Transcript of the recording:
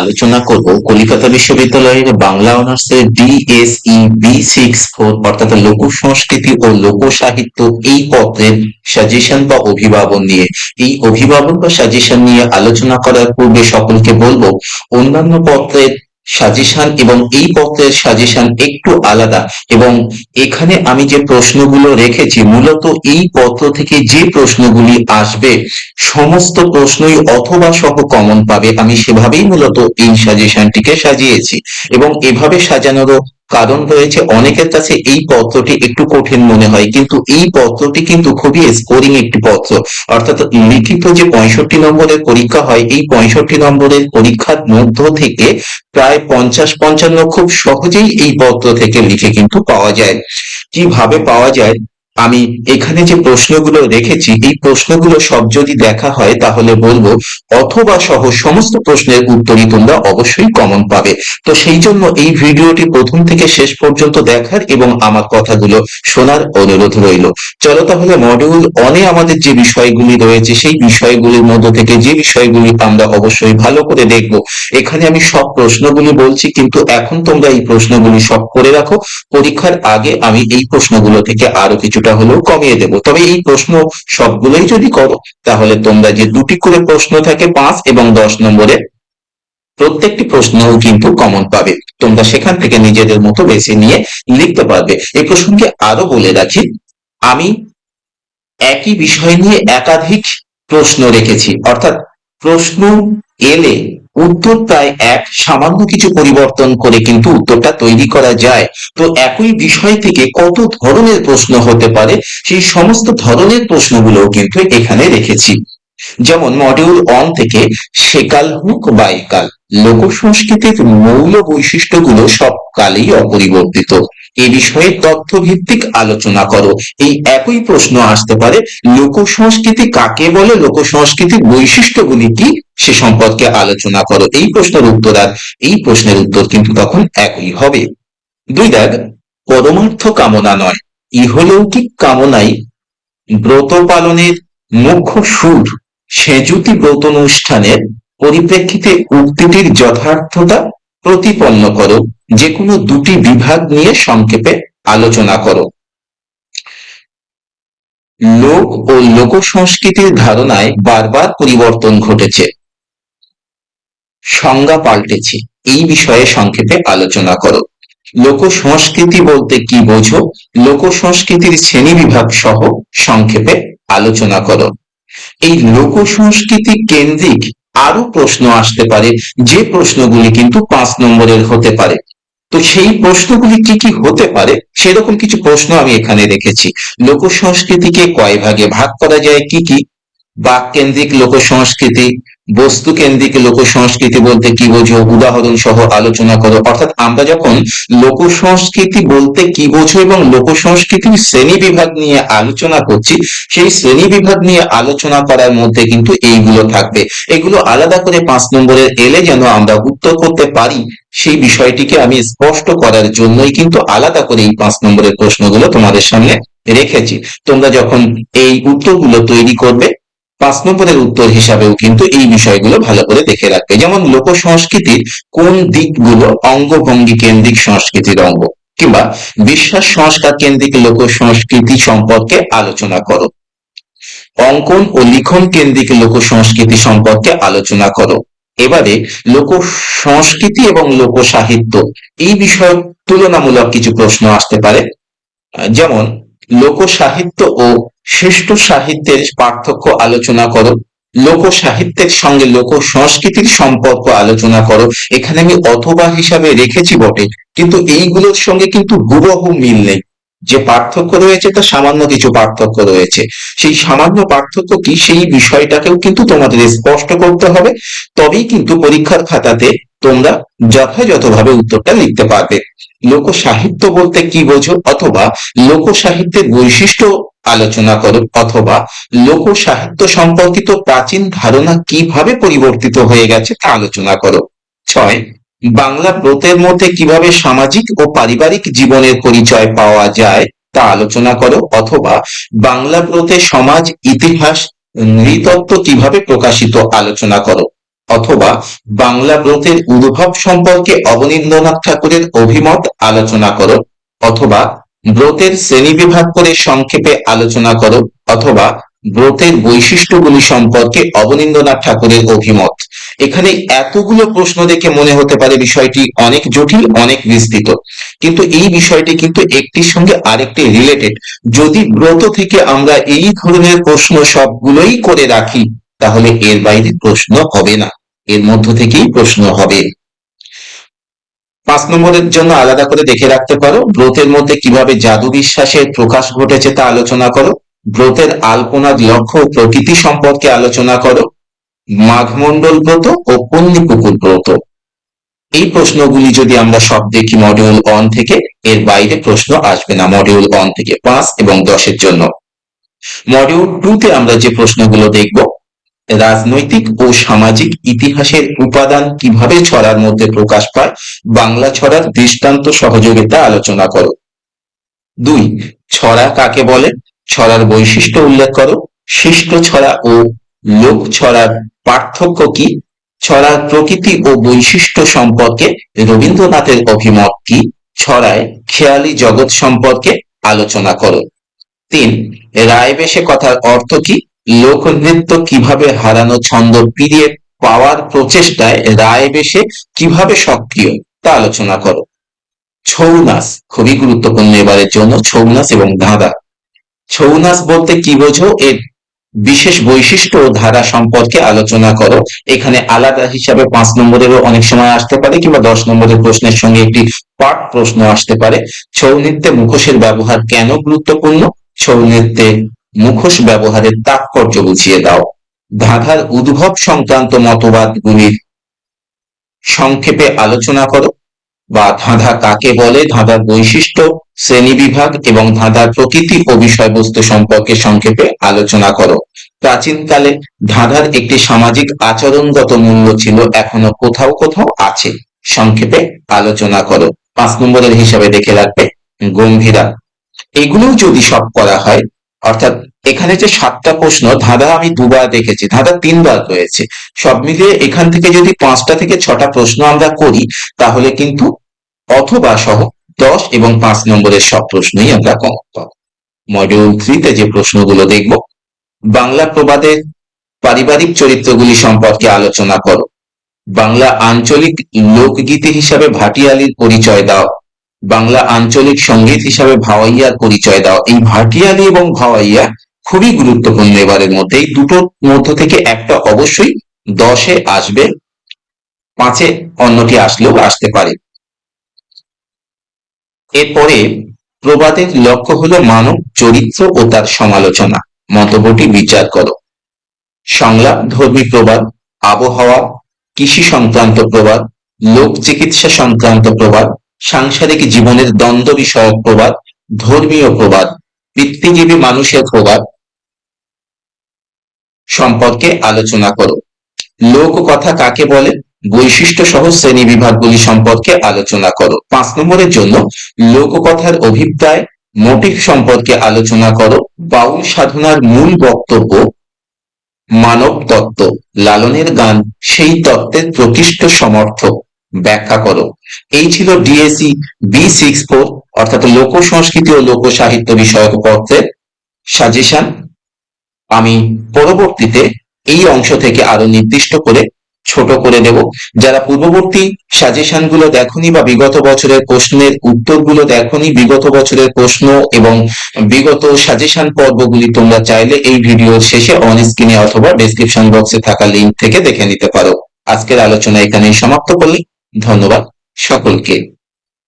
আলোচনা করব কলিকাতা বিশ্ববিদ্যালয়ের বাংলা অনার্সের ডিএসই বি সিক্স ফোর অর্থাৎ লোক সংস্কৃতি ও লোক সাহিত্য এই পত্রের সাজেশন বা অভিভাবন নিয়ে। এই অভিভাবন বা সাজেশন নিয়ে আলোচনা করার পূর্বে সকলকে বলব, অন্যান্য পত্রের সাজেশন এবং এই পত্রের সাজেশন একটু আলাদা এবং এখানে আমি যে প্রশ্নগুলো রেখেছি, মূলত এই পত্র থেকে যে প্রশ্নগুলি আসবে, সমস্ত প্রশ্নই অথবা সহ কমন পাবে। আমি সেভাবেই মূলত এই সাজেশনটিকে সাজিয়েছি এবং এভাবে সাজানোরও কারণ রয়েছে অনেকের কাছে এই পত্রটি একটু কঠিন মনে হয়, কিন্তু এই পত্রটি কিন্তু খুবই স্কোরিং একটি পত্র। অর্থাৎ লিখিত যে পঁয়ষট্টি নম্বরের পরীক্ষা হয়, এই পঁয়ষট্টি নম্বরের পরীক্ষার মধ্য থেকে প্রায় পঞ্চাশ পঞ্চান্ন খুব সহজেই এই পত্র থেকে লিখে কিন্তু পাওয়া যায়। কীভাবে পাওয়া যায়? আমি এখানে যে প্রশ্নগুলো রেখেছি, এই প্রশ্নগুলো সব যদি দেখা হয়, তাহলে বলব, অথবা সহ সমস্ত প্রশ্নের উত্তরই তোমরা অবশ্যই কমন পাবে। তো সেই জন্য এই ভিডিওটি প্রথম থেকে শেষ পর্যন্ত দেখার এবং আমার কথাগুলো শোনার অনুরোধ রইল। চলো তাহলে মডিউল অনে আমাদের যে বিষয়গুলি রয়েছে, সেই বিষয়গুলির মধ্যে থেকে যে বিষয়গুলি আমরা অবশ্যই ভালো করে দেখব। এখানে আমি সব প্রশ্নগুলি বলছি, কিন্তু এখন তোমরা এই প্রশ্নগুলি সব করে রাখো। পরীক্ষার আগে আমি এই প্রশ্নগুলো থেকে আরও কিছুটা হলেও কমিয়ে দেব। তবে এই প্রশ্ন সবগুলোই যদি করো, তাহলে তোমরা যে দুটি করে প্রশ্ন থাকে, পাঁচ এবং দশ নম্বরে, প্রত্যেকটি প্রশ্নও কিন্তু কমন পাবে। তোমরা সেখান থেকে নিজেদের মতো বেছে নিয়ে লিখতে পারবে। এই প্রসঙ্গে আরও বলে রাখি, আমি একই বিষয় নিয়ে একাধিক প্রশ্ন রেখেছি। অর্থাৎ প্রশ্ন এলে উত্তর প্রায় এক, সামান্য কিছু পরিবর্তন করে কিন্তু উত্তরটা তৈরি করা যায়। তো একই বিষয় থেকে কত ধরনের প্রশ্ন হতে পারে, সেই সমস্ত ধরনের প্রশ্নগুলো কিন্তু এখানে রেখেছি। যেমন মডিউল অন থেকে সেকাল হোক বা একাল লোক সংস্কৃতির মৌল বৈশিষ্ট্যগুলো সব কালেই অপরিবর্তিত। এ বিষয়ে তথ্য ভিত্তিক আলোচনা করো। এই একই প্রশ্ন আসতে পারে লোক সংস্কৃতি কাকে বলে লোক সংস্কৃতির বৈশিষ্ট্যগুলি কি, সে সম্পর্কে আলোচনা করো। এই প্রশ্নের উত্তর আর এই প্রশ্নের উত্তর কিন্তু তখন একই হবে। দুই দেখ পরমার্থ কামনা নয়, ইহলৌকিক কামনাই ব্রত পালনের মুখ্য সুর। সেজুতি ব্রত অনুষ্ঠানের পরিপ্রেক্ষিতে উক্তিটির যথার্থতা প্রতিপন্ন করো যে কোনো দুটি বিভাগ নিয়ে সংক্ষেপে আলোচনা করো। লোক ও লোক সংস্কৃতির ধারণায় বারবার পরিবর্তন ঘটেছে। সংজ্ঞা পাল্টেছে, এই বিষয়ে সংক্ষেপে আলোচনা করো। লোক সংস্কৃতি বলতে কি বোঝো? লোক সংস্কৃতির শ্রেণি বিভাগ সহ সংক্ষেপে আলোচনা করো। এই লোক সংস্কৃতি কেন্দ্রিক আরও প্রশ্ন আসতে পারে। যে প্রশ্নগুলি কিন্তু পাঁচ নম্বরের হতে পারে। তো সেই প্রশ্নগুলি কি কি হতে পারে, সেরকম কিছু প্রশ্ন আমি এখানে রেখেছি। লোক সংস্কৃতিকে কয় ভাগে ভাগ করা যায়, কি কি? বাক কেন্দ্রিক লোক সংস্কৃতি বস্তু কেন্দ্রিক লোক সংস্কৃতি বলতে কি বোঝো? উদাহরণ সহ আলোচনা করো। অর্থাৎ আমরা যখন লোক সংস্কৃতি বলতে কি বোঝো এবং লোক সংস্কৃতির শ্রেণি বিভাগ নিয়ে আলোচনা করছি, সেই শ্রেণি বিভাগ নিয়ে আলোচনা করার মধ্যে কিন্তু এইগুলো থাকবে। এগুলো আলাদা করে পাঁচ নম্বরের এলে যেন আমরা উত্তর করতে পারি, সেই বিষয়টিকে আমি স্পষ্ট করার জন্যই কিন্তু আলাদা করে এই পাঁচ নম্বরের প্রশ্নগুলো তোমাদের সামনে রেখেছি। তোমরা যখন এই উত্তরগুলো তৈরি করবে পাঁচ নম্বরের উত্তর হিসাবেও কিন্তু এই বিষয়গুলো ভালো করে দেখে রাখবে। যেমন লোক সংস্কৃতির কোন দিকগুলো অঙ্গভঙ্গি কেন্দ্রিক সংস্কৃতির অঙ্গ? কিংবা বিশ্বাস সংস্কার কেন্দ্রিক লোক সংস্কৃতি সম্পর্কে আলোচনা করো। অঙ্কন ও লিখন কেন্দ্রিক লোক সংস্কৃতি সম্পর্কে আলোচনা করো। এবারে লোক সংস্কৃতি এবং লোক সাহিত্য এই বিষয়ে তুলনামূলক কিছু প্রশ্ন আসতে পারে। যেমন লোক সাহিত্য ও শ্রেষ্ঠ সাহিত্যের পার্থক্য আলোচনা করো, লোক সাহিত্যের সঙ্গে লোক সংস্কৃতির সম্পর্ক আলোচনা করো। এখানে আমি অথবা হিসাবে রেখেছি বটে, কিন্তু এইগুলোর সঙ্গে কিন্তু হুবহু মিল নেই। যে পার্থক্য রয়েছে তা সামান্য কিছু পার্থক্য রয়েছে। সেই সামান্য পার্থক্য কি? সেই বিষয়টাকেও কিন্তু তোমাদের স্পষ্ট করতে হবে। তবেই কিন্তু পরীক্ষার খাতাতে তোমরা যথাযথভাবে উত্তরটা লিখতে পারবে। লোক সাহিত্য বলতে কি বোঝো? অথবা লোক সাহিত্যের বৈশিষ্ট্য আলোচনা করো, অথবা লোক সাহিত্য সম্পর্কিত প্রাচীন ধারণা কীভাবে পরিবর্তিত হয়ে গেছে তা আলোচনা করো। ছয়, বাংলা ব্রতের মধ্যে কীভাবে সামাজিক ও পারিবারিক জীবনের পরিচয় পাওয়া যায় তা আলোচনা করো, অথবা বাংলা ব্রতে সমাজ, ইতিহাস, নৃতত্ত্ব কীভাবে প্রকাশিত আলোচনা করো। অথবা বাংলা ব্রতের উদ্ভব সম্পর্কে অবনীন্দ্রনাথ ঠাকুরের অভিমত আলোচনা করো, অথবা ব্রতের শ্রেণীবিভাগ করে সংক্ষেপে আলোচনা করো, অথবা ব্রতের বৈশিষ্ট্যগুলি সম্পর্কে অবনীন্দ্রনাথ ঠাকুরের অভিমত। এখানে এতগুলো প্রশ্ন দেখে মনে হতে পারে বিষয়টি অনেক জটিল, অনেক বিস্তৃত। কিন্তু এই বিষয়টি কিন্তু একটির সঙ্গে আরেকটি রিলেটেড যদি ব্রত থেকে আমরা এই ধরনের প্রশ্ন সবগুলোই করে রাখি, তাহলে এর বাইরে প্রশ্ন হবে না। এর মধ্য থেকেই প্রশ্ন হবে। পাঁচ নম্বরের জন্য আলাদা করে দেখে রাখতে পারো ব্রতের মধ্যে কীভাবে জাদু বিশ্বাসের প্রকাশ ঘটেছে তা আলোচনা করো ব্রতের আলপনার লক্ষ্য প্রকৃতি সম্পর্কে আলোচনা করো, মাঘমণ্ডল ব্রত ও পন্নীপুকুর ব্রত। এই প্রশ্নগুলি যদি আমরা সব দেখি মডিউল অন থেকে, এর বাইরে প্রশ্ন আসবে না মডিউল অন থেকে পাঁচ এবং দশের জন্য। মডিউল টু তে আমরা যে প্রশ্নগুলো দেখব রাজনৈতিক ও সামাজিক ইতিহাসের উপাদান কীভাবে ছড়ার মধ্যে প্রকাশ পায়, বাংলা ছড়ার দৃষ্টান্ত সহযোগিতা আলোচনা করো। দুই, ছড়া কাকে বলে? ছড়ার বৈশিষ্ট্য উল্লেখ করো। শিষ্ট ছড়া ও লোক ছড়ার পার্থক্য কি? ছড়ার প্রকৃতি ও বৈশিষ্ট্য সম্পর্কে রবীন্দ্রনাথের অভিমত কি? ছড়ায় খেয়ালি জগৎ সম্পর্কে আলোচনা করো। তিন, রায় বেশে কথার অর্থ কি? লোকনৃত্য কীভাবে হারানো ছন্দ ফিরিয়ে পাওয়ার প্রচেষ্টায় রায় বেশে কীভাবে সক্রিয়, তা আলোচনা করো। ছৌ নাচ খুবই গুরুত্বপূর্ণ এবারের জন্য ছৌ নাচ এবং ধাঁধা ছৌ নাচ বলতে কি বোঝো? এর বিশেষ বৈশিষ্ট্য ও ধারা সম্পর্কে আলোচনা করো। এখানে আলাদা হিসাবে পাঁচ নম্বরেরও অনেক সময় আসতে পারে কিংবা দশ নম্বরের প্রশ্নের সঙ্গে একটি পাঠ প্রশ্ন আসতে পারে। ছৌ নৃত্যে মুখোশের ব্যবহার কেন গুরুত্বপূর্ণ? ছৌ নৃত্যে মুখোশ ব্যবহারের তাৎপর্য বুঝিয়ে দাও। ধাঁধার উদ্ভব সংক্রান্ত মতবাদগুলির সংক্ষেপে আলোচনা করো, বা ধাঁধা কাকে বলে, ধাঁধার বৈশিষ্ট্য শ্রেণীবিভাগ এবং ধাঁধার প্রকৃতি ও বিষয়বস্তু সম্পর্কে সংক্ষেপে আলোচনা করো। প্রাচীনকালে ধাঁধার একটি সামাজিক আচরণগত মূল্য ছিল, এখনও কোথাও কোথাও আছে। সংক্ষেপে আলোচনা করো। পাঁচ নম্বরের হিসাবে দেখে রাখবে, গম্ভীরা। এগুলোও যদি সব করা হয় অর্থাৎ এখানে যে সাতটা প্রশ্ন, ধাঁধা আমি দুবার দেখেছি, ধাঁধা তিনবার রয়েছে। সব মিলিয়ে এখান থেকে যদি পাঁচটা থেকে ছটা প্রশ্ন আমরা করি, তাহলে কিন্তু অথবা সহ দশ এবং পাঁচ নম্বরের সব প্রশ্নই আমরা কম পাবো। মডিউল থ্রিতে যে প্রশ্নগুলো দেখব, বাংলা প্রবাদের পারিবারিক চরিত্রগুলি সম্পর্কে আলোচনা করো। বাংলা আঞ্চলিক লোকগীতি হিসাবে ভাটিয়ালির পরিচয় দাও। বাংলা আঞ্চলিক সংগীত হিসাবে ভাওয়াইয়ার পরিচয় দাও এই ভাটিয়ালি এবং ভাওয়াইয়া খুবই গুরুত্বপূর্ণ এবারের মধ্যে। এই দুটোর মধ্য থেকে একটা অবশ্যই দশে আসবে, পাঁচে অন্যটি আসলেও আসতে পারে। এরপরে প্রবাদের লক্ষ্য হলো মানব চরিত্র ও তার সমালোচনা। মন্তব্যটি বিচার করো। সংলাপ, ধর্মী প্রবাদ, আবহাওয়া, কৃষি সংক্রান্ত প্রবাদ, লোক চিকিৎসা সংক্রান্ত প্রবাদ সাংসারিক জীবনের দ্বন্দ্ব বিষয়ক প্রবাদ, ধর্মীয় প্রবাদ বৃত্তিজীবী মানুষের প্রবাদ সম্পর্কে আলোচনা করো। লোক কথা কাকে বলে? বৈশিষ্ট্য সহ শ্রেণি বিভাগগুলি সম্পর্কে আলোচনা করো। পাঁচ নম্বরের জন্য লোককথার অভিপ্রায় মোটিভ সম্পর্কে আলোচনা করো। বাউল সাধনার মূল বক্তব্য, মানব তত্ত্ব। লালনের গান সেই তত্ত্বের প্রকৃষ্ট সমর্থক। ব্যাখ্যা করো। এই ছিল ডিএসি বি সিক্স ফোর অর্থাৎ লোক সংস্কৃতি ও লোক সাহিত্য বিষয়ক পত্রের সাজেশন আমি পরবর্তীতে এই অংশ থেকে আরও নির্দিষ্ট করে, ছোট করে দেব। যারা পূর্ববর্তী সাজেশনগুলো দেখনি বা বিগত বছরের প্রশ্নের উত্তরগুলো দেখনি, বিগত বছরের প্রশ্ন এবং বিগত সাজেশন পর্বগুলি তোমরা চাইলে এই ভিডিওর শেষে অন স্ক্রিনে অথবা ডেসক্রিপশন বক্সে থাকা লিঙ্ক থেকে দেখে নিতে পারো। আজকের আলোচনা এখানেই সমাপ্ত করলি। ধন্যবাদ সকলকে।